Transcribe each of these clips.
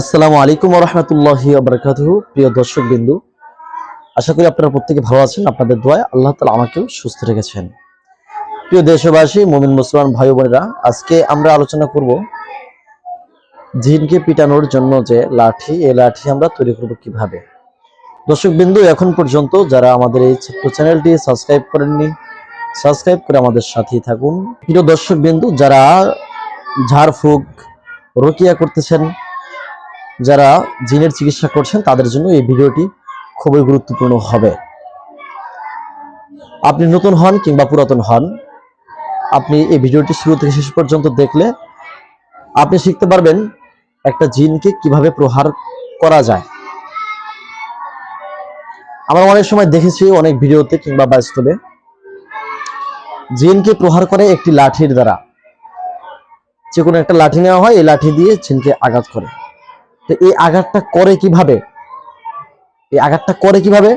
আসসালামু আলাইকুম রহমতুল্লাহ আবরকাত প্রিয় দর্শক বিন্দু আশা করি আপনারা প্রত্যেকে ভালো আছেন, আপনাদের দোয়ায় আল্লাহ তালা আমাকেও সুস্থ রেখেছেন। প্রিয় দেশবাসী, মোমিন মুসলমান ভাই বোনেরা, আজকে আমরা আলোচনা করব জিনকে পিটানোর জন্য যে লাঠি, এই লাঠি আমরা তৈরি করব কীভাবে। দর্শক বিন্দু এখন পর্যন্ত যারা আমাদের এই ছোট্ট চ্যানেলটি সাবস্ক্রাইব করেননি, সাবস্ক্রাইব করে আমাদের সাথেই থাকুন। প্রিয় দর্শক বিন্দু যারা ঝাড়ফুঁক, রকিয়া করতেছেন যারা জিনের চিকিৎসা করছেন, তাদের জন্য এই ভিডিওটি খুবই গুরুত্বপূর্ণ হবে। আপনি নতুন হন কিংবা পুরাতন হন, আপনি এই ভিডিওটি শুরু থেকে শেষ পর্যন্ত দেখলে আপনি শিখতে পারবেন একটা জিনকে কীভাবে প্রহার করা যায়। আমরা অনেক সময় দেখেছি অনেক ভিডিওতে কিংবা বাস্তবে জিনকে প্রহার করে একটি লাঠির দ্বারা। যে কোনো একটা লাঠি নেওয়া হয়, এই লাঠি দিয়ে জিনকে আঘাত করে। তো এই আঘাতটা করে কীভাবে? এই আঘাতটা করে কীভাবে?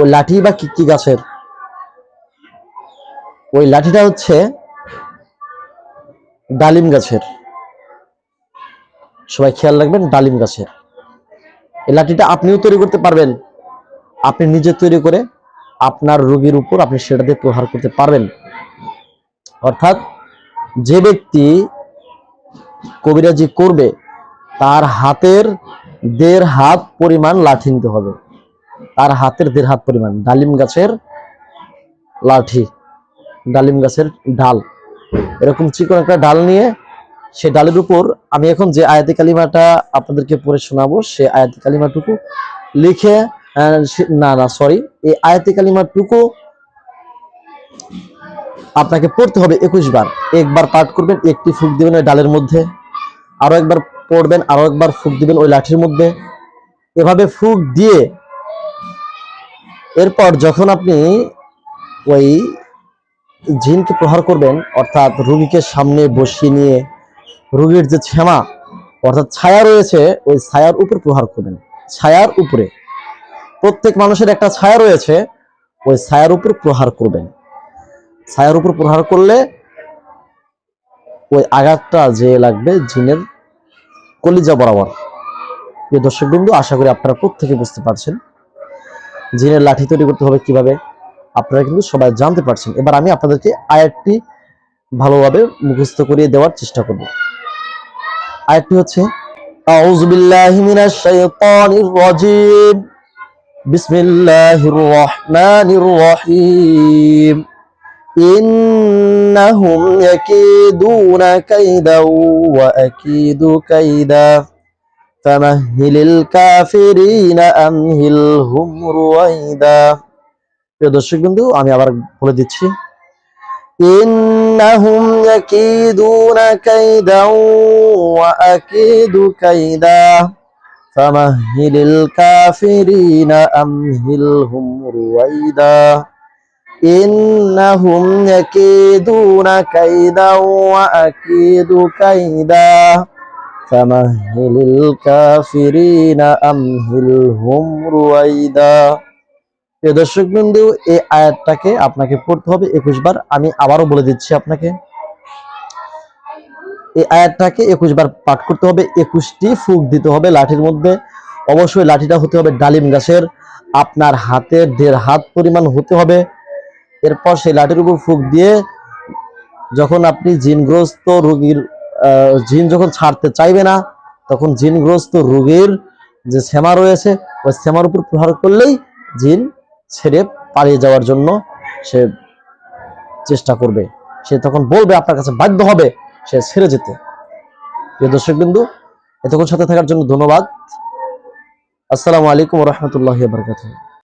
ওই লাঠি বা কি কি গাছের? ওই লাঠিটা হচ্ছে ডালিম গাছের। সবাই খেয়াল রাখবেন, ডালিম গাছের। এই লাঠিটা আপনিও তৈরি করতে পারবেন। আপনি নিজে তৈরি করে আপনার রোগীর উপর আপনি সেটা দিয়ে প্রহার করতে পারবেন। অর্থাৎ যে ব্যক্তি কবিরাজি করবে তার হাতের দেড় হাত পরিমাণ লাঠি নিতে হবে। তার হাতের দেড় হাত পরিমাণ। ডালিম গাছের লাঠি, ডালিম গাছের ডাল। এরকম চিকন একটা ডাল নিয়ে সে ডালের উপর আমি এখন যে আয়াতি কালিমাটা আপনাদেরকে পড়ে শোনাবো, সে আয়াতি কালিমাটুকু লিখে না না সরি এই আয়াতি কালিমাটুকু আপনাকে পড়তে হবে একুশ বার। একবার পাঠ করবেন, একটি ফুক দিবেন ওই ডালের মধ্যে। আরও একবার পড়বেন, আরও একবার ফুক দিবেন ওই লাঠির মধ্যে। এভাবে ফুক দিয়ে এরপর যখন আপনি ওই জিনকে প্রহার করবেন, অর্থাৎ রুগীকে সামনে বসিয়ে নিয়ে রুগীর যে ছেমা অর্থাৎ ছায়া রয়েছে, ওই ছায়ার উপর প্রহার করবেন। ছায়ার উপরে। প্রত্যেক মানুষের একটা ছায়া রয়েছে, ওই ছায়ার উপর প্রহার করবেন। ছায়ার উপর প্রহার করলে ওই আঘাতটা যে লাগবে জিনের কলিজা বরাবর। প্রিয় দর্শক বিন্দু আশা করি আপনারা প্রত্যেকে বুঝতে পারছেন জিনের লাঠি তৈরি করতে হবে কীভাবে। আপনারা কিন্তু সবাই জানতে পারছেন। এবার আমি আপনাদেরকে আয়াতটি ভালোভাবে মুখস্থ করিয়ে দেওয়ার চেষ্টা করব। আয়াতটি হচ্ছে, আউযু বিল্লাহি মিনাশ শাইতানির রাজিম। বিসমিল্লাহির রহমানির রহিম। ইন্নাহুম ইয়াকিদুনা কাইদা ওয়া আকিদু কাইদা ফামাহিলিল কাফিরিনা আমহিলহুম রুয়াইদা প্রিয় দর্শকবৃন্দু, আমি আবার বলে দিচ্ছি ইন্নাহুম ইয়াকিদুনা কাইদা ওয়া আকিদু কাইদা ফামাহিলিল কাফিরিনা আমহিলহুম রুয়াইদা إنهم يكيدون كيدا ওয়া كيدا فمهل الكافرين أمهلهم رويدا রুয়াইদা প্রিয় দর্শক বিন্দু এই আয়াতটাকে আপনাকে পড়তে হবে একুশ বার আমি আবারও বলে দিচ্ছি আপনাকে। এই আয়াতটাকে একুশ বার পাঠ করতে হবে। একুশটি ফুক দিতে হবে লাঠির মধ্যে। অবশ্যই লাঠিটা হতে হবে ডালিম গাছের। আপনার হাতে দেড় হাত পরিমাণ হতে হবে। এরপর সেই লাঠির উপর ফুক দিয়ে যখন আপনি জিনগ্রস্ত রোগীর জিন যখন ছাড়তে চাইবে না, তখন জিনগ্রস্ত রোগীর যে শ্যামা রয়েছে, ওই শ্যামার উপর প্রহার করলেই জিন ছেড়ে পালিয়ে যাওয়ার জন্য সে চেষ্টা করবে। সে তখন বলবে, আপনার কাছে বাধ্য হবে সে ছেড়ে যেতে। প্রিয় দর্শক বিন্দু এতক্ষণ সাথে থাকার জন্য ধন্যবাদ। আসসালামু আলাইকুম রহমতুল্লাহ বারকাতুহ।